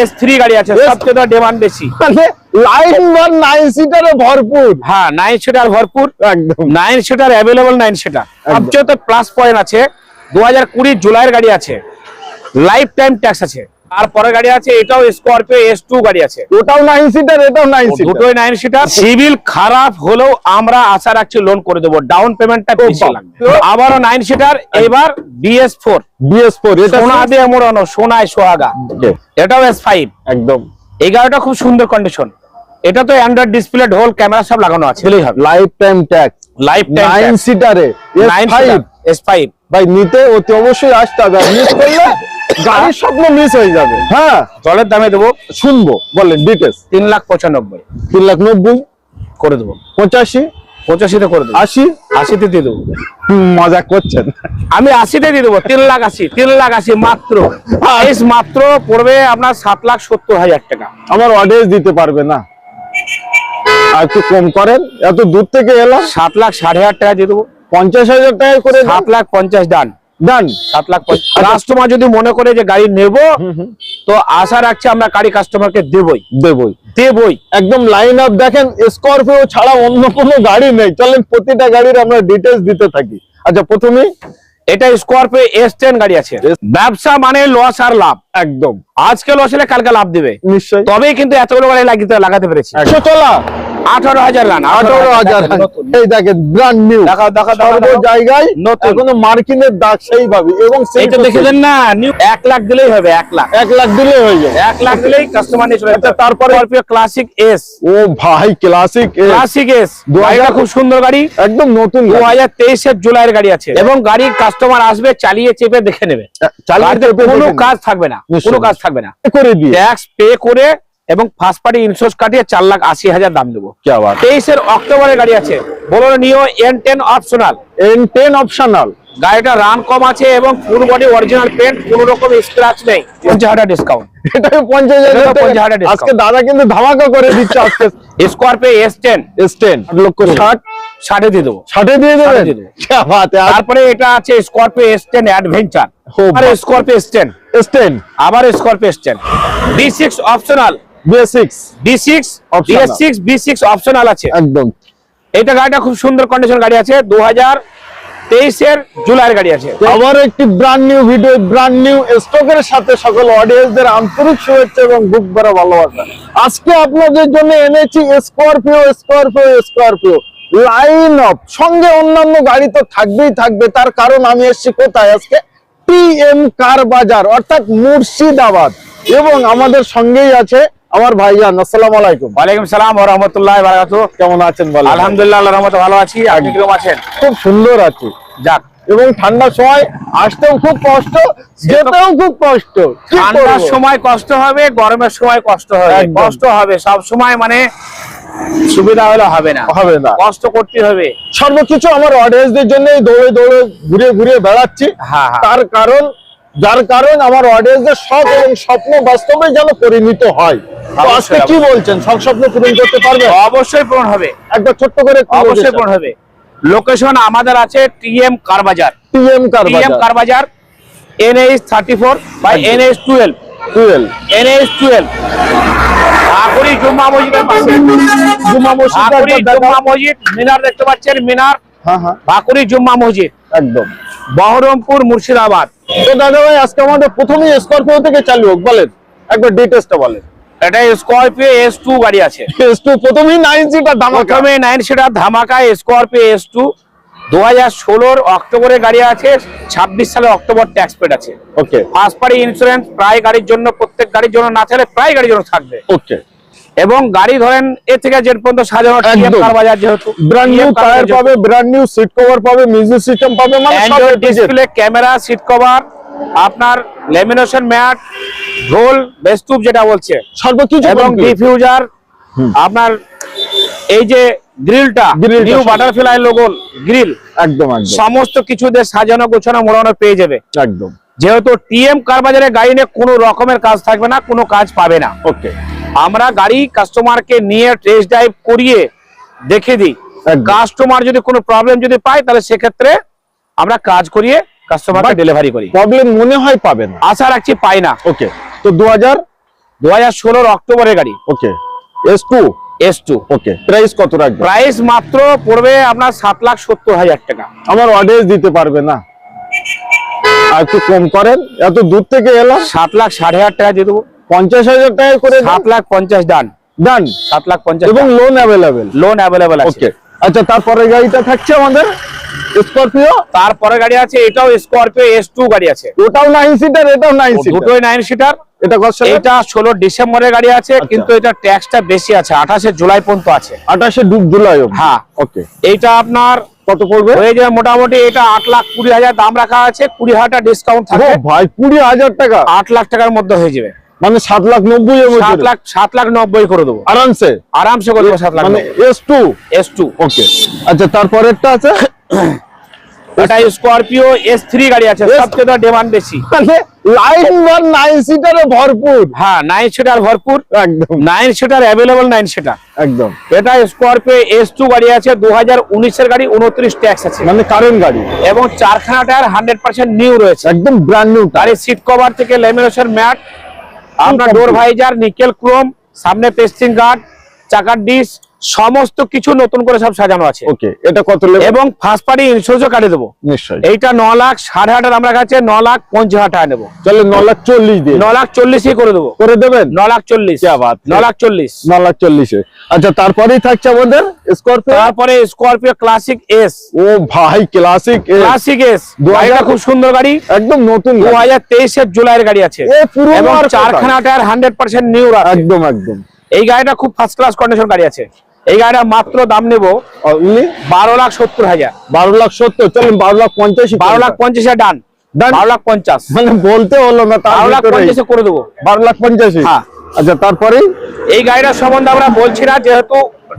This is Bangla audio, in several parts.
এস থ্রি গাড়ি আছে সবচেয়ে ডিমান্ড বেশি। মানে লাইন ওয়ান নাইন সিটারে ভরপুর। হ্যাঁ নাইন সিটার ভরপুর। একদম। Nine seater available nine seater সবচেয়ে প্লাস পয়েন্ট আছে দু হাজার কুড়ি জুলাইয়ের গাড়ি আছে। লাইফ টাইম ট্যাক্স আছে। তারপরে গাড়ি আছে এটাও স্করপিও এস টু গাড়ি আছে। ওটাও নাইন সিটার এটাও নাইন সিটার দুটোই নাইন সিটার সিভিল খারাপ হলেও আমরা আশা রাখছি লোন করে দেবো। ডাউন পেমেন্টটা বেশি লাগবে। আবারও নাইন সিটার এবার বিএস ফোর বিএস ফোর সোনা দিয়ে মোড়ানো সোনায় সোহাগা। এটাও এস ফাইভ একদম। এই গাড়িটা খুব সুন্দর কন্ডিশন এটা তো অ্যান্ড্রয়েড ডিসপ্লে ঢোল ক্যামেরা সব লাগানো আছে। Life time tax life nine time সিটারে nine five S five ভাই নিতে অতি অবশ্যই আসতে হবে। মিস করলে গাড়ির স্বপ্ন মিস হয়ে যাবে। হ্যাঁ জলের দামে দেবো শুনব বলেন ডিটেলস তিন লাখ পঁচানব্বই। তিন লাখ নব্বই? করে দেবো। পঁচাশি? পঁচাশিতে করে দেবো। আশি? আশিতে দিয়ে দেবো। মজা করছেন। আমি আশিতে দিয়ে দেবো তিন লাখ আশি তিন লাখ আশি মাত্র। প্রাইস মাত্র পড়বে আপনার সাত লাখ সত্তর হাজার টাকা। আমার অডিয়েন্স দিতে পারবে না। আর একটু কম করেন এত দূর থেকে এলাম। সাত লাখ সাড়ে হাজার টাকা দিয়ে দেবো। পঞ্চাশ হাজার টাকা করে সাত লাখ পঞ্চাশ ডান। ডান সাত লাখ কাস্টমার যদি মনে করে যে গাড়ি নেব তো আশা রাখছি আমরা গাড়ি কাস্টমারকে দেবই। দেবই। দেবই। একদম লাইন আপ দেখেন স্করপিও ছাড়া অন্য কোনো গাড়ি নেই। চলেন প্রতিটা গাড়ির আমরা ডিটেলস দিতে থাকি। আচ্ছা প্রথমে? এটা স্করপিও এস টেন গাড়ি আছে। ব্যবসা মানে লস আর লাভ। একদম। আজকে লস হলে কালকে লাভ দেবে। নিশ্চয়ই। তবেই কিন্তু এতগুলো গাড়ি লাগিতে লাগাতে পেরেছি। চলা আঠারো হাজার রান আঠারো হাজার এই দেখেন ব্র্যান্ড নিউ দেখাও, দেখাও, দেখাও, সর্ব জায়গায় নতুন। এখনও মার্কিনের দাগ সেই এবং সেই এইটা না? নিউ এক লাখ দিলেই হবে এক লাখ। এক লাখ দিলে হয়ে যাবে। এক লাখ দিলেই কাস্টমার নিয়ে চলে আচ্ছা, তারপরে ক্লাসিক এস ও ভাই ক্লাসিক ক্লাসিক এস গাড়িটা খুব সুন্দর গাড়ি। একদম নতুন দু হাজার তেইশের জুলাইয়ের গাড়ি আছে। এবং গাড়ির কাস্টমার আসবে চালিয়ে চেপে দেখে নেবে। চালিয়ে কোনো কাজ থাকবে না। কোনো কাজ থাকবে না। করে দিয়ে। ট্যাক্স পে করে এবং ফার্স্ট পার্টি ইন্স্যুরেন্স কাটিয়ে চার লাখ আশি হাজার দাম দেবো। তেইশের অক্টোবরের গাড়ি আছে। বলো neo N ten optional N ten optional গাড়িটা রান কম আছে এবং ফুল বডি অরিজিনাল পেন্ট কোনো রকম স্ক্র্যাচ নেই। পঞ্চাশ হাজার ডিসকাউন্ট এটা পঞ্চাশ হাজার এটা টাকা। 50,000 discount। আজকে দাদা কিন্তু ধামাকা করে দিচ্ছে আজকে। Scorpio S ten S ten লক্ষ ষাট? ষাটে দিয়ে দেবো। ষাটে দিয়ে দেবেন? তারপরে এটা আছে স্করপিও এস টেন অ্যাডভেঞ্চার আবার। Scorpio S ten S ten আবার Scorpio S ten B six optional B six B six B Optional। Six B six optional আছে। একদম। এটা গাড়িটা খুব সুন্দর কন্ডিশন গাড়ি আছে। জুলাইয়ের গাড়ি আছে। আবার একটি brand new video brand new স্টকের সাথে সকল অডিয়েন্সদের আন্তরিক শুভেচ্ছা এবং বুক ভরা ভালোবাসা। আজকে আপনাদের জন্য এনেছি স্করপিও স্করপিও স্করপিও লাইন সঙ্গে অন্যান্য গাড়ি তো থাকবেই থাকবে। তার কারণ আমি এসেছি কোথায়? আজকে টিএম কার বাজার অর্থাৎ মুর্শিদাবাদ। এবং আমাদের সঙ্গেই আছে আমার ভাইজান আসসালামু আলাইকুম। ওয়ালাইকুম সালাম ও রহমতুল্লাহ বারাকাতু কেমন আছেন বলো আলহামদুলিল্লাহ আল্লাহর রহমতে ভালো আছি। আপনি কীরকম আছেন? খুব সুন্দর আছে। যাক। এবং ঠান্ডার সময় আসতেও খুব কষ্ট যেতেও খুব কষ্ট। ঠান্ডার সময় কষ্ট হবে গরমের সময় কষ্ট হবে। কষ্ট হবে। সব সময় মানে সুবিধা হলে হবে না। হবে না। কষ্ট করতে হবে। সর্বকিছু আমার অডিয়েন্সদের জন্য দৌড়ে দৌড়ে ঘুরে ঘুরে বেড়াচ্ছি। হ্যাঁ, হ্যাঁ। তার কারণ যার কারণ আমার অডিয়েন্সদের শখ এবং স্বপ্ন বাস্তবে যেন পরিণত হয়। আজকে কি বলছেন? সব স্বপ্ন পূরণ করতে পারবে? অবশ্যই পূরণ হবে। একবার ছোট্ট করে অবশ্যই পূরণ হবে। লোকেশন আমাদের আছে টিএম কারবাজার TM car TM কারবাজার NH thirty four by NH twelve twelve NH twelve আকুরি জুম্মা মসজিদের পাশে। জুমা মসজিদ জুম্মা মসজিদ মিনার দেখতে পাচ্ছেন মিনার। হ্যাঁ হ্যাঁ। বাকুরি জুম্মা মসজিদ। একদম। বহরমপুর মুর্শিদাবাদ। তো দাদা ভাই আজকে আমাদের প্রথমেই স্করপিও থেকে চালু হোক বলেন। একবার ডিটেলসটা বলেন। এটা স্করপিও এস টু গাড়ি আছে। এস টু প্রথমেই নাইন সিটার ধামাকা। প্রথমে নাইন সিটার ধামাকা স্করপিও এস টু দু হাজার ষোলোর অক্টোবরে গাড়ি আছে ছাব্বিশ সালে অক্টোবর ট্যাক্স পেড আছে। ওকে ফার্স্ট পার্টি ইন্স্যুরেন্স প্রায় গাড়ির জন্য প্রত্যেক গাড়ির জন্য না থাকলে প্রায় গাড়ির জন্য থাকবে। ওকে এবং গাড়ি ধরেন এ থেকে যে পর্যন্ত সাজানো কার বাজার যেহেতু ব্র্যান্ড নিউ টায়ার পাবে ব্র্যান্ড নিউ সিট কভার পাবে মিউজিক সিস্টেম পাবে মানে সব। ডিসপ্লে ক্যামেরা সিট কভার আপনার লেমিনেশন ম্যাট রোল বেস্টুব যেটা বলছে। সর্বকিছু এবং ডিফিউজার আপনার এই যে গ্রিলটা নিউ বাটারফ্লাই লোগো গ্রিল একদম একদম। সমস্ত কিছু দিয়ে সাজানো গোছানো মোড়ানো পেয়ে যাবে। একদম। যেহেতু টিএম কার বাজারে গাড়ি নিয়ে কোনো রকমের কাজ থাকবে না কোনো কাজ পাবে না। ওকে। আমরা গাড়ি কাস্টমারকে নিয়ে টেস্ট ড্রাইভ করিয়ে দেখে দিই। কাস্টমার যদি কোনো প্রবলেম যদি পায় তাহলে সেক্ষেত্রে আমরা কাজ করিয়ে কাস্টমারকে ডেলিভারি করি। প্রবলেম মনে হয় পাবে না। আশা রাখছি পাই না। ওকে তো দু হাজার দু হাজার ষোলোর অক্টোবরের গাড়ি। Okay S two S two okay price কত রাখবে? প্রাইস মাত্র পড়বে আপনার সাত লাখ সত্তর হাজার টাকা। আমার অডিয়েন্স দিতে পারবে না। আর একটু কম করেন এত দূর থেকে এলাম। সাত লাখ সাড়ে হাজার টাকা দিয়ে দেবো। পঞ্চাশ হাজার টাকা করে সাত লাখ পঞ্চাশ ডান। ডান সাত লাখ পঞ্চাশ এবং লোন অ্যাভেলেবেল লোন অ্যাভেলেবেল আছে। ওকে আচ্ছা তারপরে গাড়িটা থাকছে আমাদের। স্করপিও তারপরে গাড়ি আছে এটাও স্করপিও এস টু গাড়ি আছে। ওটাও নাইন সিটার এটাও নাইন সিটার দুটোই নাইন সিটার এটা এটা ষোলো ডিসেম্বরের গাড়ি আছে আচ্ছা। কিন্তু এটা ট্যাক্সটা বেশি আছে আঠাশে জুলাই পর্যন্ত আছে। আঠাশে জুলাই হ্যাঁ। ওকে এইটা আপনার কত পড়বে? হয়ে যাবে মোটামুটি এটা আট লাখ কুড়ি হাজার দাম রাখা আছে কুড়ি হাজার ডিসকাউন্ট ও থাকে ভাই কুড়ি হাজার টাকা? আট লাখ টাকার মধ্যে হয়ে যাবে। মানে সাত লাখ নব্বই সাত লাখ সাত লাখ নব্বই করে দেবো। আরামসে? আরামসে করে দেবো সাত লাখ মানে S two S two okay আচ্ছা তারপরেরটা আছে? এটা স্করপিও এস থ্রি গাড়ি আছে সবচেয়ে ডিমান্ড বেশি। মানে লাইন ওয়ান নাইন সিটারে ভরপুর। হ্যাঁ নাইন সিটার ভরপুর। একদম। Nine seater available nine seater একদম। এটা স্করপিও এস টু গাড়ি আছে দু হাজার উনিশের গাড়ি উনত্রিশ ট্যাক্স আছে। মানে কারেন্ট গাড়ি। এবং চারখানা টায়ার হান্ড্রেড পার্সেন্ট নিউ রয়েছে। একদম ব্র্যান্ড নিউ গাড়ির সিট কভার থেকে লেমিনেশন ম্যাট আপনার ডোর ভাইজার নিকেল ক্রোম সামনে পেস্টিং গার্ড চাকার ডিস সমস্ত কিছু নতুন করে সব সাজানো আছে। ওকে এটা কত এবং ফার্স্ট পার্টি ইনস্যুরেন্সও কাটিয়ে দেবো। নিশ্চয়ই। এইটা ন লাখ সাড়ে হাজার আমরা কাছে ন লাখ পঞ্চাশ হাজার টাকা নেব। তাহলে ন লাখ চল্লিশ দিয়ে ন লাখ চল্লিশই করে দেবো। করে দেবেন? ন লাখ চল্লিশ। আবার ন লাখ চল্লিশ। ন লাখ চল্লিশে আচ্ছা তারপরেই থাকছে আমাদের স্করপিও তারপরে স্করপিও ক্লাসিক এস ও ভাই ক্লাসিক এস ক্লাসিক এস গাড়িটা খুব সুন্দর গাড়ি। একদম নতুন দু হাজার জুলাই এর গাড়ি আছে। এবং চারখানা টায়ার হান্ড্রেড পার্সেন্ট নিউ একদম একদম। এই গাড়িটা খুব ফার্স্ট ক্লাস কন্ডিশন গাড়ি আছে। এই গাড়িটা মাত্র দাম নেব বারো লাখ সত্তর হাজার। বারো লাখ সত্তর চলুন বারো লাখ পঞ্চাশ বারো লাখ পঞ্চাশ হাজার ডান বারো লাখ পঞ্চাশ। মানে বলতে হলো না বারো লাখ। পঞ্চাশে করে দেবো। বারো লাখ পঞ্চাশি হ্যাঁ। আচ্ছা তারপরেই? এই গাড়িটার সম্বন্ধে আমরা বলছি না যেহেতু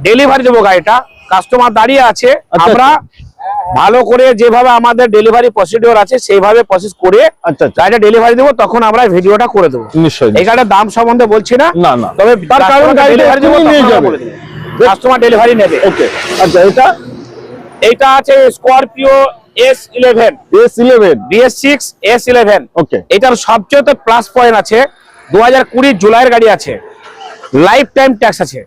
ডেলিভারি দেবো গাড়িটা কাস্টমার দাঁড়িয়ে আছে আচ্ছা। আমরা ভালো করে যেভাবে আমাদের ডেলিভারি প্রসিডিওর আছে সেইভাবে প্রসেস করে আচ্ছা আচ্ছা। গাড়িটা ডেলিভারি দেবো তখন আমরা ভিডিওটা করে দেবো। নিশ্চয়ই এই গাড়িটার দাম সম্বন্ধে বলছি না না। তবে তার কারণ ডেলিভারি দেবো। কাস্টমার ডেলিভারি নেবে। ওকে। আচ্ছা এটা? এটা আছে Scorpio S eleven S six S eleven okay. এটার সবচেয়ে প্লাস পয়েন্ট আছে। দু হাজার কুড়ির জুলাইয়ের গাড়ি আছে। লাইফ টাইম ট্যাক্স আছে।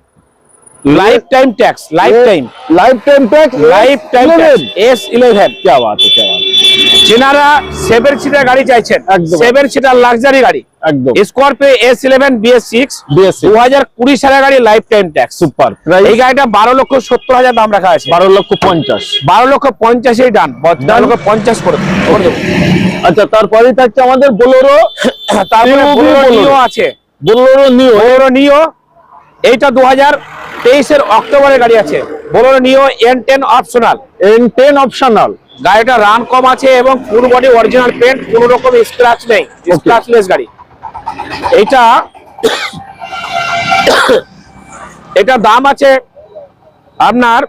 Life time tax life time life time tax life time S eleven কে বাত চীনারা সেভেন সিটার গাড়ি চাইছেন সেভেন সিটার লাক্সারি গাড়ি। একদম। এস ইলেভেন সিক্স দু হাজার কুড়ি গাড়ি লাইফ টাইম ট্যাক্স সুপার এই গাড়িটা বারো লক্ষ সত্তর হাজার দাম রাখা আছে। বারো লক্ষ পঞ্চাশ। বারো লক্ষ পঞ্চাশেই ডান লক্ষ পঞ্চাশ করে আচ্ছা তারপরে থাকছে আমাদের বোলোরো আছে। বোলোরো নিও বোলোরো নিও এইটা দু হাজার তেইশের অক্টোবরের গাড়ি আছে। Bolero neo N ten optional N ten optional গাড়িটা রান কম আছে এবং ফুল বডি অরিজিনাল পেন্ট কোনো রকম স্ক্র্যাচ নেই স্ক্র্যাচলেস গাড়ি। এইটা এটা দাম আছে আপনার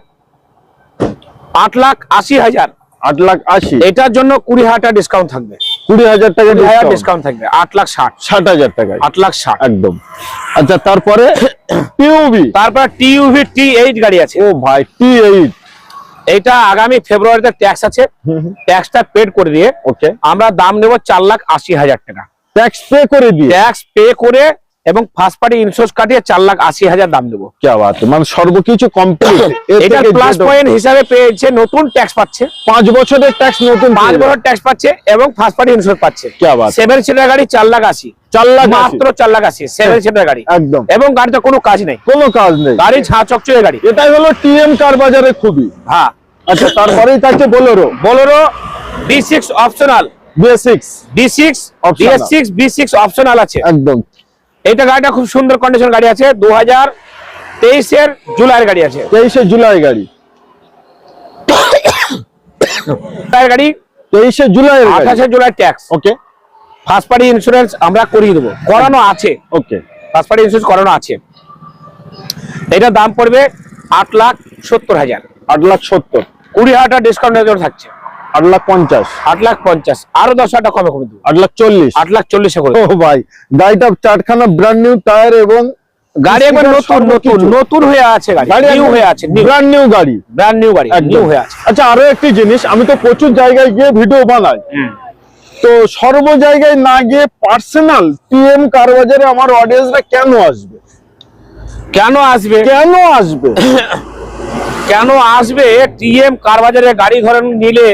আট লাখ আশি হাজার। আট লাখ আশি। এটার জন্য কুড়ি হাজার টাকা ডিসকাউন্ট থাকবে। কুড়ি হাজার টাকা ডিসকাউন্ট থাকবে আট লাখ ষাট। ষাট হাজার টাকায়। আট লাখ ষাট। একদম। আচ্ছা তারপরে টিউবি তারপর টিউভি টি এইট গাড়ি আছে। ও ভাই টি এইট এইটা আগামী ফেব্রুয়ারিতে ট্যাক্স আছে। ট্যাক্সটা পেড করে দিয়ে ওকে আমরা দাম নেব চার লাখ আশি হাজার টাকা। ট্যাক্স পে করে দিয়ে? ট্যাক্স পে করে এবং ফার্স্ট পার্টি ইন্স্যুরেন্স কাটিয়ে চার লাখ আশি হাজার দাম দেবো। মানে সর্বকিছু হিসাবে পেয়েছে নতুন ট্যাক্স পাচ্ছে। পাঁচ বছরের ট্যাক্স নতুন পাঁচ বছর ট্যাক্স পাচ্ছে এবং ফার্স্ট পার্টি ইন্স্যুরেন্স পাচ্ছে। সেভেন সিটার গাড়ি চার লাখ আশি। চার লাখ মাত্র চার লাখ সেভেন গাড়ি। একদম। এবং গাড়িতে কোনো কাজ নেই। কোনো গাড়ি এটাই হলো বাজারে খুবই। হ্যাঁ। আচ্ছা তারপরেই Bolero B six optional B six B six six B six optional আছে। একদম। এইটা গাড়িটা খুব সুন্দর কন্ডিশন গাড়ি আছে দু হাজার তেইশের জুলাইয়ের গাড়ি আছে। তেইশে জুলাই গাড়ি। গাড়ি তেইশে জুলাই আঠাশে July tax okay first party insurance আমরা করিয়ে দেবো। করানো আছে। ওকে ফার্স্ট পার্টি ইন্স্যুরেন্স করানো আছে। এটার দাম পড়বে আট লাখ সত্তর হাজার। আট লাখ সত্তর। কুড়ি হাজার ডিসকাউন্ট থাকছে। আট লাখ পঞ্চাশ। আট লাখ পঞ্চাশ। আরও দশ হাজার টাকা কমে কমে দেবো? আট লাখ চল্লিশ। আট লাখ চল্লিশে করে ও। ভাই গাড়িটা চারখানা ব্র্যান্ড নিউ টায়ার এবং গাড়ি একবার নতুন নতুন নতুন হয়ে আছে গাড়ি নিউ হয়ে আছে ব্র্যান্ড নিউ গাড়ি। ব্র্যান্ড নিউ গাড়ি। নিউ হয়ে আছে। আচ্ছা আরও একটি জিনিস আমি তো প্রচুর জায়গায় গিয়ে ভিডিও বানাই। তো সর্ব জায়গায় না গিয়ে পার্সোনাল টিএম কার বাজারে আমার অডিয়েন্সরা কেন আসবে? কেন আসবে? কেন আসবে? কেন আসবে? টিএম কার বাজারে গাড়ি ঘরে নিলে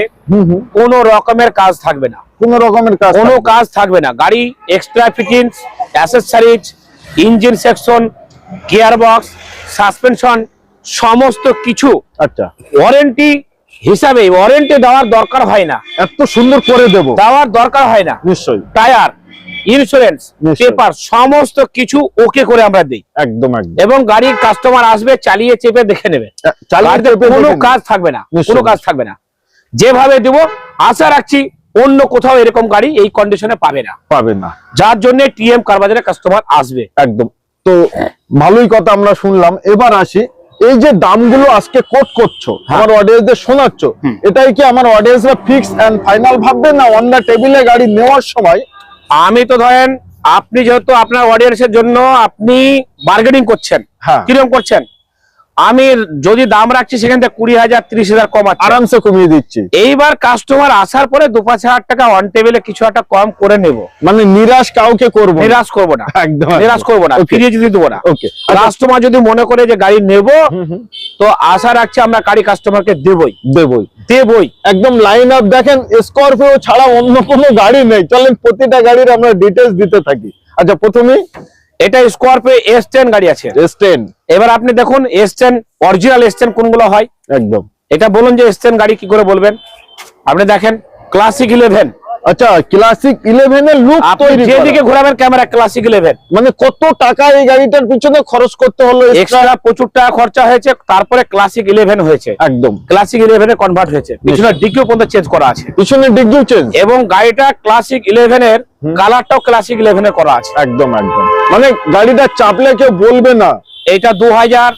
কোনো রকমের কাজ থাকবে না। কোন রকমের কাজ কোনো কাজ থাকবে না। গাড়ি extra fittings accessories engine section gear box suspension সমস্ত কিছু আচ্ছা। ওয়ারেন্টি হিসাবে ওয়ারেন্টি দেওয়ার দরকার হয় না। এত সুন্দর করে দেব। দেওয়ার দরকার হয় না। নিশ্চয়ই। টায়ার ইন্স্যুরেন্স পেপার সমস্ত কিছু ওকে করে আমরা দিই। একদম এবং গাড়ির কাস্টমার আসবে চালিয়ে চেপে দেখে নেবে। কোনো কাজ থাকবে না। কোনো কাজ থাকবে না। যেভাবে দেব আশা রাখছি অন্য কোথাও এরকম গাড়ি এই কন্ডিশনে পাবে না। পাবে না। যার জন্য টিএম কারবাজারে কাস্টমার আসবে। একদম। তো ভালোই কথা আমরা শুনলাম। এবার আসি এই যে দামগুলো আজকে কোট করছ আমার অডিয়েন্সদের শোনাচ্ছ। এটাই কি আমার অডিয়েন্সরা ফিক্স এন্ড ফাইনাল ভাববে না অন দা টেবিলে গাড়ি নেওয়ার সময় আমি তো ধরেন আপনি যেহেতু আপনার অডিয়েন্সের জন্য আপনি বার্গেনিং করছেন হ্যাঁ। কীরকম করছেন? আমি যদি দাম রাখছি সেখান থেকে কুড়ি হাজার ত্রিশ হাজার কম আছে আরামসে কমিয়ে দিচ্ছি। এইবার কাস্টমার আসার পরে দু পাঁচ হাজার টাকা অন টেবিলে কিছু একটা কম করে নেব। মানে নিরাশ কাউকে করব নিরাশ করব না। একদম। নিরাশ করব না। ফিরিয়ে যদি দেবো না। ওকে কাস্টমার যদি মনে করে যে গাড়ি নেব তো আশা রাখছি আমরা গাড়ি কাস্টমারকে দেবই। দেবই। দেবই। একদম লাইন আপ দেখেন স্করপিও ছাড়া অন্য কোনো গাড়ি নেই। চলেন প্রতিটা গাড়ির আমরা ডিটেলস দিতে থাকি। আচ্ছা প্রথমে এটা স্করপিও এস টেন গাড়ি আছে। এস টেন এবার আপনি দেখুন S ten original S ten কোনগুলো হয়? একদম। এটা বলুন যে এস টেন গাড়ি কি করে বলবেন? আপনি দেখেন ক্লাসিক ইলেভেন আচ্ছা ক্লাসিক ইলেভেন এর লুক তৈরি যেদিকে। ঘোরাবেন ক্যামেরা ক্লাসিক ইলেভেন মানে কত টাকা এই গাড়িটার পিছনে খরচ করতে হলো এক্সট্রা প্রচুর টাকা খরচা হয়েছে তারপরে ক্লাসিক ইলেভেন হয়েছে। একদম। ক্লাসিক ইলেভেনে কনভার্ট হয়েছে। পিছনে ডিকিও পর্যন্ত চেঞ্জ করা আছে। পিছনে ডিগিও চেঞ্জ এবং গাড়িটা ক্লাসিক ইলেভেন এর কালারটাও ক্লাসিক ইলেভেন এ করা আছে। একদম একদম। মানে গাড়িটা চাপলে কেউ বলবে না। এইটা দু হাজার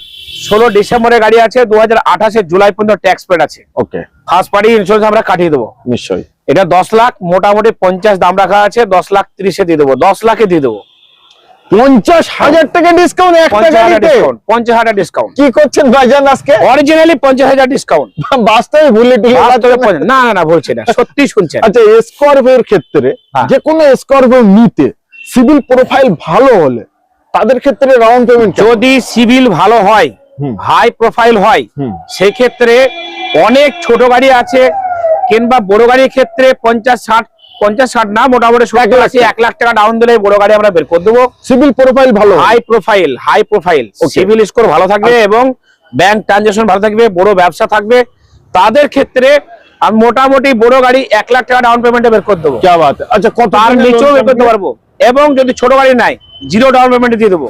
ষোলো ডিসেম্বরে গাড়ি আছে দু হাজার আঠাশে জুলাই পর্যন্ত ট্যাক্স পেড আছে। ওকে ফার্স্ট পার্টি ইন্স্যুরেন্স আমরা কাটিয়ে দেবো। নিশ্চয়ই। এটা দশ লাখ মোটামুটি পঞ্চাশ দাম রাখা আছে দশ লাখ ত্রিশে দিয়ে দেবো দশ লাখে দিয়ে দেবো। পঞ্চাশ হাজার টাকা ডিসকাউন্ট পঞ্চাশ হাজার ডিসকাউন্ট পঞ্চাশ হাজার ডিসকাউন্ট কি করছেন ভাইজান আজকে? অরিজিনালি পঞ্চাশ হাজার ডিসকাউন্ট বাস্তবে ভুলে না না না বলছি না সত্যি শুনছেন। আচ্ছা স্করপিওর ক্ষেত্রে হ্যাঁ। যে কোনো স্করপিও নিতে সিভিল প্রোফাইল ভালো হলে তাদের ক্ষেত্রে পেমেন্ট যদি সিভিল ভালো হয়। হাই প্রোফাইল হয়। সেই ক্ষেত্রে অনেক ছোট গাড়ি আছে কিংবা বড় গাড়ির ক্ষেত্রে পঞ্চাশ ষাট পঞ্চাশ ষাট না মোটামুটি সত্তর আশি এক লাখ টাকা ডাউন দিলে বড় গাড়ি আমরা বের করে দেবো। সিভিল প্রোফাইল ভালো। High profile high profile CIBIL score ভালো থাকবে এবং ব্যাংক ট্রানজেকশন ভালো থাকবে বড় ব্যবসা থাকবে। তাদের ক্ষেত্রে আমি মোটামুটি বড় গাড়ি এক লাখ টাকা ডাউন পেমেন্টে বের করে দেবো। আচ্ছা কত আর নিচেও বের করতে পারব। এবং যদি ছোট গাড়ি নাই জিরো ডাউন পেমেন্ট দিয়ে দেবো।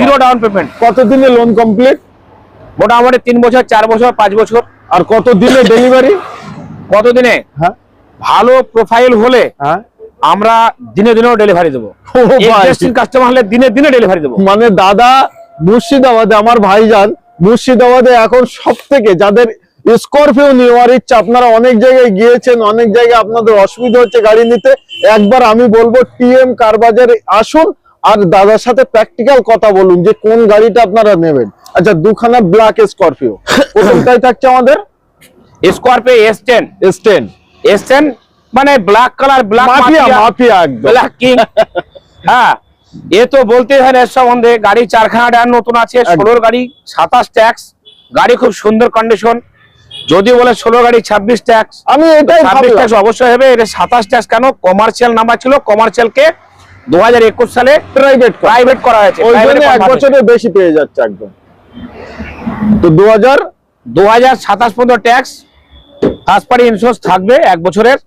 জিরো ডাউন পেমেন্ট কতদিনে লোন কমপ্লিট মোটামুটি তিন বছর চার বছর পাঁচ বছর। আর কত দিনে ডেলিভারি কতদিনে? হ্যাঁ। ভালো প্রোফাইল হলে হ্যাঁ। আমরা দিনে দিনেও ডেলিভারি দেবো। কাস্টমার হলে দিনে দিনে ডেলিভারি দেবো। মানে দাদা মুর্শিদাবাদে আমার ভাইজান মুর্শিদাবাদে এখন সব থেকে যাদের স্করপিও নেওয়ার ইচ্ছা আপনারা অনেক জায়গায় গিয়েছেন অনেক জায়গায় আপনাদের অসুবিধা হচ্ছে গাড়ি নিতে। একবার আমি বলব টিএম কার বাজারে আসুন আর দাদার সাথে প্র্যাকটিক্যাল কথা বলুন যে কোন গাড়িটা আপনারা নেবেন। আচ্ছা দুখানা ব্ল্যাক স্করপিও প্রথমটাই থাকছে আমাদের? Scorpio S ten S ten S ten মানে black colour black mafia mafia একদম. ব্ল্যাক কিং হ্যাঁ এ তো বলতে হয় এর সম্বন্ধে। গাড়ি চারখানা ডান নতুন আছে ষোলোর গাড়ি সাতাশ ট্যাক্স গাড়ি খুব সুন্দর কন্ডিশন যদি বলে ষোলো গাড়ি ছাব্বিশ ট্যাক্স আমি এটাই ছাব্বিশ ট্যাক্স অবশ্যই হবে। এটা সাতাশ ট্যাক্স কেন? কমার্শিয়াল নাম্বার ছিল কমার্শিয়ালকে দু হাজার একুশ সালে প্রাইভেট প্রাইভেট করা হয়েছে। ওই জন্য এক বছরের বেশি পেয়ে যাচ্ছে একদম। তো দু হাজার দু হাজার সাতাশ পর্যন্ত ট্যাক্স ফার্স্ট পার্টি ইন্স্যুরেন্স থাকবে এক বছরের।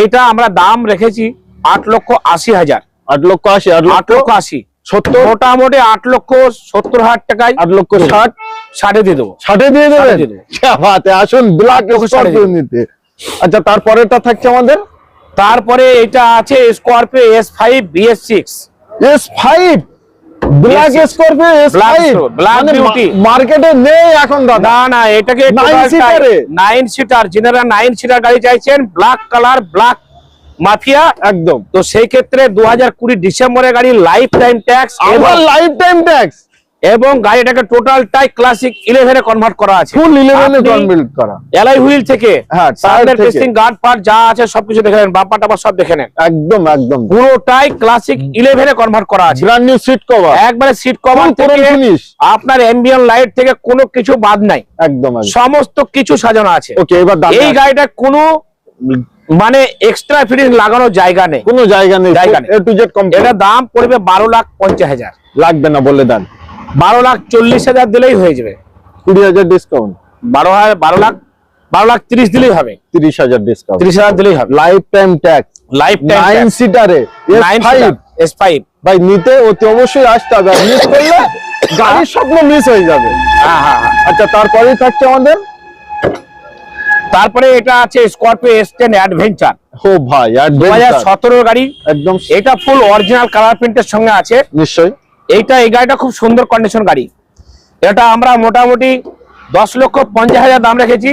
এইটা আমরা দাম রেখেছি আট লক্ষ আশি হাজার। আট লক্ষ আশি আট লক্ষ আশি। সত্তর? মোটামুটি আট লক্ষ সত্তর হাজার টাকায় আট লক্ষ ষাট ষাটে দিয়ে দেবো। ষাটে দিয়ে দেবেন? আসুন ব্ল্যাক আচ্ছা তারপরেটা থাকছে আমাদের? তারপরে এটা আছে Scorpio S five BS six S five black Scorpio Black Beauty। মার্কেটে নেই এখন দাদা। না না এটাকে Nine seater এ? নাইন সিটার যিনারা নাইন সিটার গাড়ি চাইছেন ব্ল্যাক কালার ব্ল্যাক মাফিয়া একদম। তো সেই ক্ষেত্রে দু হাজার কুড়ি ডিসেম্বরের গাড়ি লাইফ টাইম ট্যাক্স আবার লাইফ টাইম ট্যাক্স এবং গাড়িটাকে টোটালটাই ক্লাসিক ইলেভেনে কনভার্ট করা আছে। ফুল ইলেভেনে কনবিল্ড করা। এলাই হুইল থেকে হ্যাঁ, সামনের টেস্টিং গার্ড ফার্ড যা আছে সবকিছু দেখে নেন বাম্পার টাম্পার সব দেখে নেন। একদম একদম। পুরোটাই ক্লাসিক ইলেভেনে কনভার্ট করা আছে। ব্র্যান্ড নিউ সিট কভার একবারে সিট কভার পুরো থেকে ফিনিশ আপনার এম্বিয়ন লাইট থেকে কোনো কিছু বাদ নাই। একদম সমস্ত কিছু সাজানো আছে। ওকে এবার এই গাড়িটা কোনো মানে এক্সট্রা ফিটিং লাগানোর জায়গা নেই। কোনো জায়গা নেই। জায়গা নেই। এ টু জেড কমপ্লিট এটা দাম পড়বে বারো লাখ পঞ্চাশ হাজার। লাগবে না বলে দেন। বারো লাখ চল্লিশ হাজার দিলেই হয়ে যাবে। কুড়ি হাজার ডিসকাউন্ট বারো হাজার বারো লাখ বারো লাখ তিরিশ দিলেই হবে। তিরিশ হাজার ডিসকাউন্ট তিরিশ হাজার দিলেই হবে। Life time tax life nine সিটারে S five ভাই নিতে অতি অবশ্যই আসতে হবে। মিস করলে গাড়ির স্বপ্ন মিস হয়ে যাবে। হ্যাঁ হ্যাঁ হ্যাঁ। আচ্ছা তারপরেই থাকছে আমাদের? তারপরে এটা আছে স্করপিও এস টেন অ্যাডভেঞ্চার ও ভাই হাজার সতেরো গাড়ি। একদম এটা ফুল অরিজিনাল কালার প্রিন্টের সঙ্গে আছে। নিশ্চয়ই। এইটা এই গাড়িটা খুব সুন্দর কন্ডিশন গাড়ি। এটা আমরা মোটামুটি দশ লক্ষ পঞ্চাশ হাজার দাম রেখেছি।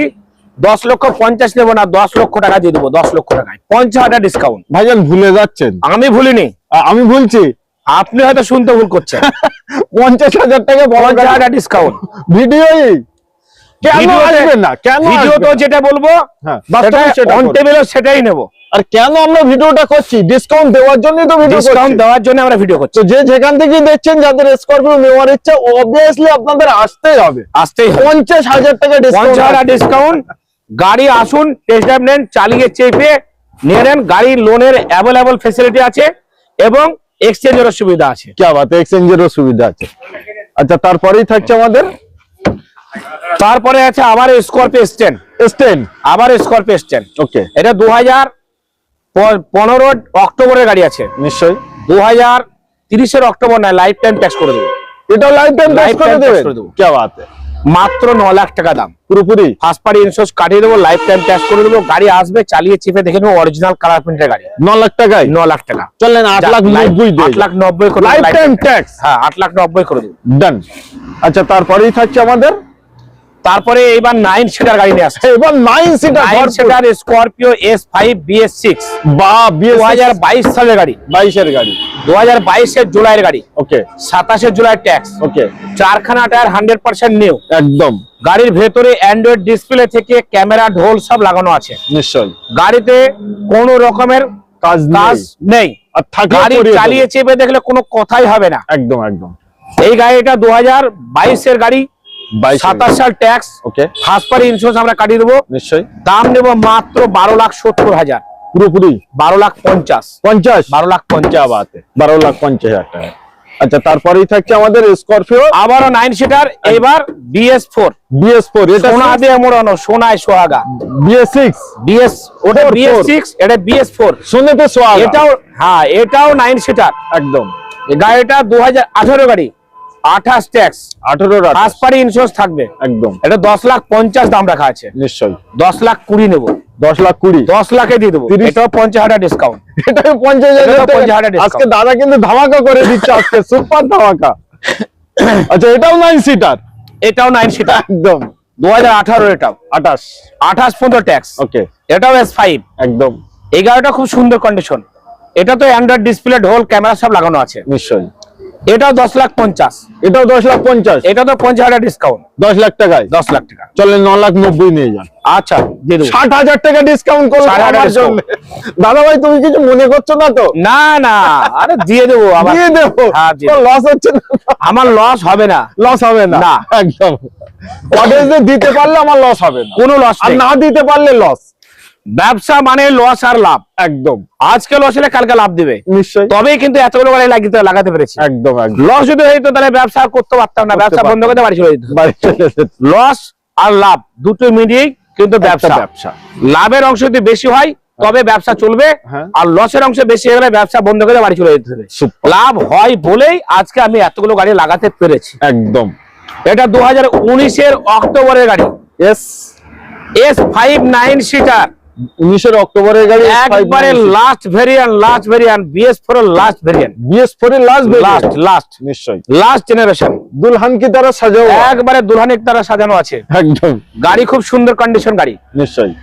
দশ লক্ষ পঞ্চাশ নেব না দশ লক্ষ টাকা দিয়ে দেবো দশ লক্ষ টাকায়। পঞ্চাশ হাজার ডিসকাউন্ট ভাইজান ভুলে যাচ্ছেন। আমি ভুলিনি। আমি ভুলছি। আপনি হয়তো শুনতে ভুল করছেন। পঞ্চাশ হাজার টাকা পঞ্চাশ হাজার ডিসকাউন্ট ভিডিওই। হ্যাঁ, টাকা ডিসকাউন্ট ডিসকাউন্ট গাড়ি আসুন নেন চালিয়ে চেপে নিয়ে নেন। গাড়ির লোনের অ্যাভেলেবল ফেসিলিটি আছে এবং এক্সচেঞ্জেরও সুবিধা আছে। কি এক্সচেঞ্জেরও সুবিধা আছে। আচ্ছা তারপরেই থাকছে আমাদের তারপরে আছে আবার স্কর্পিও স্ট্যান্ড স্ট্যান্ড আবার স্কর্পিও স্ট্যান্ড ওকে এটা দু হাজার পনেরো অক্টোবরের গাড়ি আছে। নিশ্চয়ই। দু হাজার তিরিশের অক্টোবর নয় লাইফ টাইম ট্যাক্স করে দেবো। এটা লাইফ টাইম ট্যাক্স করে দেবে। কে বাত? মাত্র ন লাখ টাকা দাম। পুরোপুরি? ফার্স্ট পার্টি ইন্স্যুরেন্স কাটিয়ে দেবো লাইফ টাইম ট্যাক্স করে দেবো। গাড়ি আসবে চালিয়ে চিপে দেখে নেব অরিজিনাল কালার প্রিন্টের গাড়ি। ন লাখ টাকায়? ন লাখ টাকা। চলেন আট লাখ নব্বই আট লাখ নব্বই করে লাইফ টাইম ট্যাক্স হ্যাঁ আট লাখ নব্বই করে দেবো। ডান আচ্ছা তারপরেই থাকছে আমাদের তারপরে এবার নাইন সিটার গাড়ি নিয়ে আসছে। এবার nine seater nine seater Scorpio S five BS six বা দু হাজার বাইশ সালের গাড়ি। বাইশের গাড়ি। দু হাজার বাইশের জুলাইয়ের গাড়ি। ওকে। সাতাশে জুলাই ট্যাক্স ওকে। চারখানা টায়ার হান্ড্রেড পার্সেন্ট নিউ একদম। গাড়ির ভেতরে অ্যান্ড্রয়েড ডিসপ্লে থেকে ক্যামেরা ঢোল সব লাগানো আছে। নিশ্চয়ই। গাড়িতে কোনো রকমের কাজ কাজ নেই। গাড়ি চালিয়ে চেপে দেখলে কোনো কথাই হবে না। একদম একদম। এই গাড়িটা দু হাজার বাইশের গাড়ি। সাতাশ সাল ট্যাক্স ওকে ফার্স্ট ইন্স্যুরেন্স আমরা কাটিয়ে দেবো। দাম মাত্র বারো লাখ সত্তর হাজার। বারো লাখ পঞ্চাশ। পঞ্চাশ? বারো লাখ বারো লাখ পঞ্চাশ হাজার আচ্ছা থাকছে আমাদের স্করপিও আবারও নাইন সিটার এবার বিএস ফোর বিএস ফোর সোনা দিয়ে মোড়ানো সোনায় সোহাগা। বিএস সিক্স বিএস ওটা বিএস সিক্স এটা বিএস ফোর সোনাতে সোহাগা। এটাও হ্যাঁ এটাও নাইন সিটার একদম। গাড়িটা দু হাজার গাড়ি। আঠাশ ট্যাক্স। আঠারো ফার্স্ট পার্টি ইন্স্যুরেন্স থাকবে। একদম। এটা দশ লাখ পঞ্চাশ দাম রাখা আছে। নিশ্চয়ই। দশ লাখ কুড়ি নেব। দশ লাখ কুড়ি। দশ লাখে দিয়ে দেবো। তিরিশ- পঞ্চাশ হাজার ডিসকাউন্ট এটা পঞ্চাশ হাজার এটাও টাকা। 50,000 আজকে দাদা কিন্তু ধামাকা করে দিচ্ছে আজকে। সুপার ধামাকা। আচ্ছা এটাও নাইন সিটার এটাও নাইন সিটার একদম। দু হাজার আঠারো এটাও। আঠাশ। আঠাশ পনেরো ট্যাক্স ওকে এটাও এস ফাইভ একদম। এই গাড়িটা খুব সুন্দর কন্ডিশন এটা তো অ্যান্ড্রয়েড ডিসপ্লে ঢোল ক্যামেরা সব লাগানো আছে। নিশ্চয়ই। এটাও দশ লাখ পঞ্চাশ। এটাও দশ লাখ পঞ্চাশ? এটা তো পঞ্চাশ হাজার ডিসকাউন্ট দশ লাখ টাকায়? দশ লাখ টাকা। চলেন ন লাখ নব্বই নিয়ে যান। আচ্ছা ষাট হাজার টাকা ডিসকাউন্ট করল 60,000 আমার দাদা ভাই তুমি কিছু মনে করছ না তো? না না আরে দিয়ে দেবো দিয়ে দেবো? হ্যাঁ। লস হচ্ছে না? আমার লস হবে না। লস হবে না? না। একদম। অডিয়েন্সদের দিতে পারলে আমার লস হবে না। কোনো লস আর না দিতে পারলে লস ব্যবসা মানে লস আর লাভ। একদম। আজকে লস হলে কালকে লাভ দিবে। নিশ্চয়ই। তবেই কিন্তু এতগুলো গাড়ি লাগিতে লাগাতে পেরেছি। একদম লস যদি হইতো তাহলে ব্যবসা আর করতে পারতাম না। ব্যবসা বন্ধ পারতাম। করে বাড়ি চলে যেত। লস আর লাভ দুটো মিলিয়েই কিন্তু ব্যবসা। ব্যবসা। লাভের অংশ যদি বেশি হয় তবে ব্যবসা চলবে। হ্যাঁ। আর লসের অংশ বেশি হয়ে গেলে ব্যবসা বন্ধ করে বাড়ি চলে যেতে হবে। লাভ হয় বলেই আজকে আমি এতগুলো গাড়ি লাগাতে পেরেছি। একদম। এটা দু হাজার উনিশের অক্টোবরের গাড়ি। S S five nine seater উনিশের অক্টোবরের গাড়ি একবারে last variant last variant BS four last variant BS four এর লাস্ট লাস্ট লাস্ট নিশ্চয়ই। লাস্ট জেনারেশন দুলহান কি তারা সাজাও? একবারে দুলহানিক সাজানো আছে। একদম। গাড়ি খুব সুন্দর কন্ডিশন গাড়ি। নিশ্চয়ই।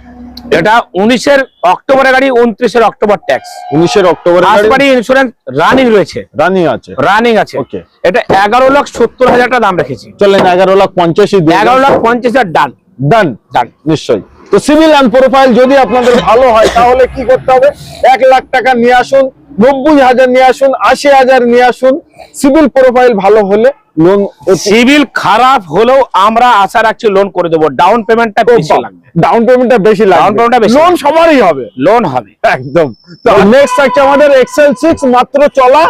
এটা উনিশের অক্টোবরের গাড়ি উনত্রিশের অক্টোবর ট্যাক্স উনিশের অক্টোবরে আসবাড়ি ইন্স্যুরেন্স রানিং রয়েছে। রানিং আছে। রানিং আছে। Okay. এটা এগারো লাখ সত্তর হাজার টাকা দাম রেখেছি। চলেন এগারো লাখ পঞ্চাশি এগারো লাখ পঞ্চাশ হাজার ডান ডান ডান নিশ্চয়ই। তো সিভিল অ্যান্ড প্রোফাইল যদি আপনাদের ভালো হয় তাহলে কি করতে হবে? এক লাখ টাকা নিয়ে আসুন নব্বই হাজার নিয়ে আসুন আশি হাজার নিয়ে আসুন। সিভিল প্রোফাইল ভালো হলে লোন সিভিল খারাপ হলেও আমরা আশা রাখছি লোন করে দেবো। ডাউন পেমেন্টটা বেশি লাগবে। ডাউন পেমেন্টটা বেশি লাগবে। Payment টা বেশি লোন। সবারই হবে। লোন হবে। একদম। তো নেক্সট থাকছে আমাদের এক্সেল সিক্স মাত্র চলা।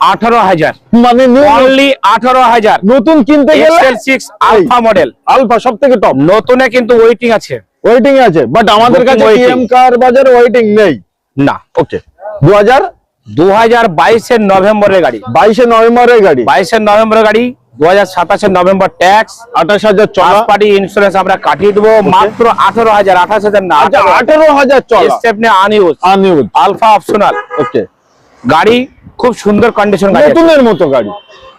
আঠারো হাজার। মানে অনলি আঠারো হাজার। নতুন কিনতে গেলে সিক্স আলফা মডেল আলফা সব থেকে টপ নতুনে কিন্তু ওয়েটিং আছে। ওয়েটিং আছে বাট আমাদের কাছে। টিএম কার বাজারে ওয়েটিং নেই। না। ওকে দু হাজার দু হাজার বাইশের নভেম্বরের গাড়ি। বাইশে নভেম্বরের গাড়ি। বাইশের নভেম্বরের গাড়ি দু হাজার সাতাশের নভেম্বর ট্যাক্স আঠাশ হাজার চলা। পার্টি ইন্স্যুরেন্স আমরা কাটিয়ে দেবো। মাত্র আঠারো হাজার আঠাশ হাজার না। আচ্ছা আঠেরো হাজার চলা। আনইউজ আনইউজ আলফা অপশনাল ওকে গাড়ি খুব সুন্দর কন্ডিশন নতুনের মতো গাড়ি।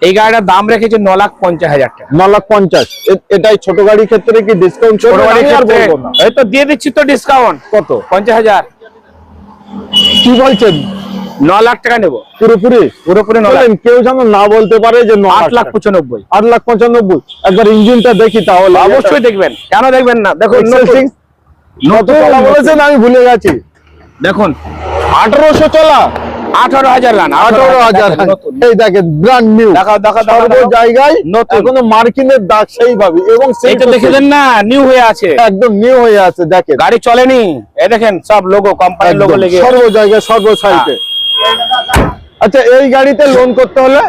এই গাড়িটার দাম রেখেছে ন লাখ পঞ্চাশ হাজার টাকা। ন লাখ পঞ্চাশ এটাই ছোট গাড়ির ক্ষেত্রে কি ডিসকাউন্ট ছোট গাড়ির ক্ষেত্রে এই তো দিয়ে দিচ্ছি তো ডিসকাউন্ট কত? পঞ্চাশ হাজার। কি বলছেন? ন লাখ টাকা নেব। পুরোপুরি? পুরোপুরি কেউ যেন না বলতে পারে যে আট লাখ পঁচানব্বই। আট লাখ পঁচানব্বই। একবার ইঞ্জিনটা দেখি তাহলে। অবশ্যই দেখবেন। কেন দেখবেন না? দেখুন নতুন। বলেছেন আমি ভুলে গেছি। দেখুন। আঠারোশো চলা। আঠারো হাজার রান আঠারো হাজার নতুন। এই দেখেন ব্র্যান্ড নিউ দেখাও, দেখাও, দেখাও, সর্ব জায়গায়। মার্কিনের দাগ সেইভাবে এবং সেই এইটা দেখে দেন না নিউ হয়ে আছে। একদম নিউ হয়ে আছে দেখেন। গাড়ি চলেনি। এই দেখেন সব লোগো কোম্পানির লোগো লেগে সর্ব জায়গায় সর্ব সাইডে আচ্ছা এই গাড়িতে লোন করতে হলে?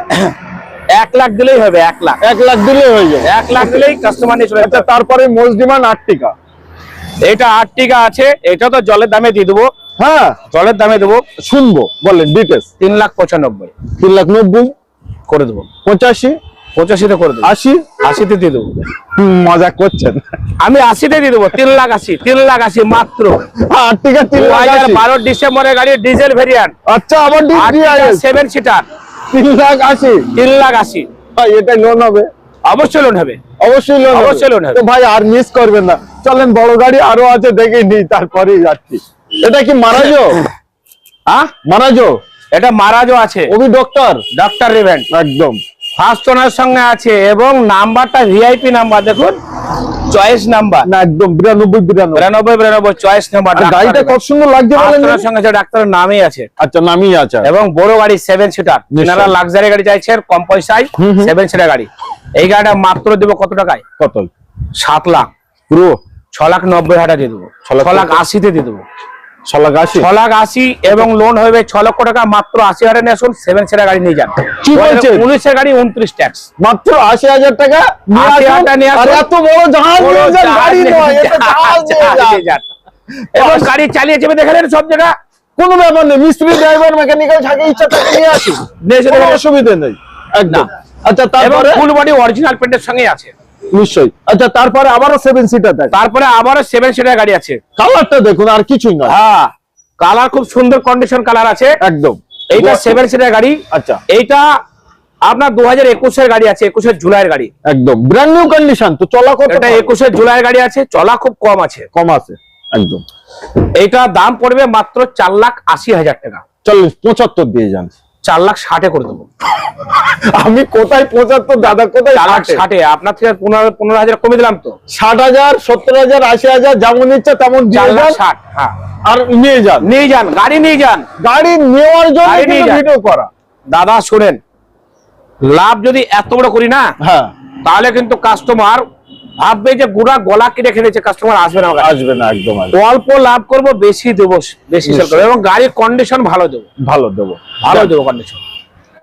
এক লাখ দিলেই হবে এক লাখ। এক লাখ দিলে হয়ে যাবে। এক লাখ দিলেই কাস্টমার নিয়ে চলে আচ্ছা তারপরে মোস্ট ডিমান্ড আর্টিকা এটা আট টিকা আছে এটা তো জলের দামে দিয়ে দেবো। হ্যাঁ জলের দামে দেবো শুনব বলেন ডিটেলস তিন লাখ পঁচানব্বই। তিন লাখ নব্বই? করে দেবো। পঁচাশি? পঁচাশিতে করে দেবো। আশি? আশিতে দিয়ে দেবো। মজা করছেন। আমি আশিতে দিয়ে দেবো তিন লাখ আশি তিন লাখ আশি মাত্র। আশি। বারো ডিসেম্বরের গাড়ি ডিজেল ভেরিয়ান্ট আচ্ছা আবার সেভেন সিটার তিন লাখ আশি। তিন লাখ আশি। এটা লোন হবে। অবশ্যই লোন হবে। অবশ্যই লোন অবশ্যই loan হবে। ভাই আর মিস করবেন না। চলেন বড় গাড়ি আরও আছে দেখে নি তারপরেই যাচ্ছি। এটা কি মারাজো? হ্যাঁ। মারাজো? এটা মারাজও আছে। ওবি ডক্টর ডক্টর রিভেন্ট একদম। ফার্স্ট ওনার সঙ্গে আছে এবং নাম্বারটা ভিআইপি নাম্বার দেখুন। Choice number. না একদম বিরানব্বই বিরানব্বই। বিরানব্বই বিরানব্বই চয়েস নাম্বার আর গাড়িটা কত সুন্দর লাগছে বলেন ডাক্তারের সঙ্গে ডাক্তারের নামই আছে। আচ্ছা নামই আছে। এবং বড় গাড়ি সেভেন সিটার। আপনারা লাক্সারি গাড়ি চাইছেন কম পয়সায়। সেভেন সিটার গাড়ি। এই গাড়িটা মাত্র দেবো কত টাকায়? কত? সাত লাখ। পুরো? ছ লাখ নব্বই হাজার দিয়ে দেবো। লাখ ছ লাখ আশিতে দিয়ে দেবো। ছ লাখ আশি ছ লাখ আশি এবং লোন হবে ছ লক্ষ টাকা মাত্র আশি হাজার নিয়ে আসুন সেভেন সিটার গাড়ি নিয়ে যান। কি বলছেন? উনিশের গাড়ি উনত্রিশ ট্যাক্স মাত্র আশি হাজার টাকা নিয়ে 80,000 আসুন। টাকা নিয়ে আর আসুন। এত বড় জাহাজ গাড়ি নয় এটা জাহাজ নিয়ে যান। এবং গাড়ি চালিয়ে চেপে দেখে সব জায়গা। কোনো ব্যাপার নেই মিস্ত্রি ড্রাইভার মেকানিক্যাল থাকে ইচ্ছা থাকে নিয়ে অসুবিধা নেই একদম। আচ্ছা তারপরে? ফুল বডি অরিজিনাল পেন্টের সঙ্গে আছে। নিশ্চয়ই। আচ্ছা তারপরে আবারও সেভেন সিটার দেখ। তারপরে আবারও সেভেন সিটার গাড়ি আছে। কালারটা দেখুন আর কিছুই নয়। হ্যাঁ কালার খুব সুন্দর কন্ডিশন কালার আছে। একদম। এইটা সেভেন সিটার গাড়ি। আচ্ছা। এইটা আপনার দু হাজার একুশের গাড়ি আছে একুশের জুলাইয়ের গাড়ি। একদম। ব্র্যান্ড নিউ কন্ডিশন তো চলা কত এটা একুশের জুলাইয়ের গাড়ি আছে চলা খুব কম আছে। কম আছে একদম। এইটা দাম পড়বে মাত্র চার লাখ আশি হাজার টাকা। চল্লিশ পঁচাত্তর দিয়ে যান। চার লাখ ষাটে করে দেবো। আমি কোথায় পঁচাত্তর দাদা কোথায় চার লাখ ষাটে? আপনার থেকে পনেরো পনেরো হাজার কমে দিলাম তো। ষাট হাজার সত্তর হাজার আশি হাজার যেমন ইচ্ছা তেমন চার লাখ ষাট হ্যাঁ। আর নিয়ে যান। নিয়ে যান গাড়ি নিয়ে যান। গাড়ি নেওয়ার জন্য। ভিডিও করা। দাদা শোনেন লাভ যদি এত বড় করি না হ্যাঁ। তাহলে কিন্তু কাস্টমার ভাববে যে গুড়া গলা কেটে খেলেছে কাস্টমার আসবে না আসবে না একদম অল্প লাভ করব বেশি দেবো বেশি সেল করব এবং গাড়ির কন্ডিশন ভালো দেবো। ভালো দেবো। ভালো দেবো কন্ডিশন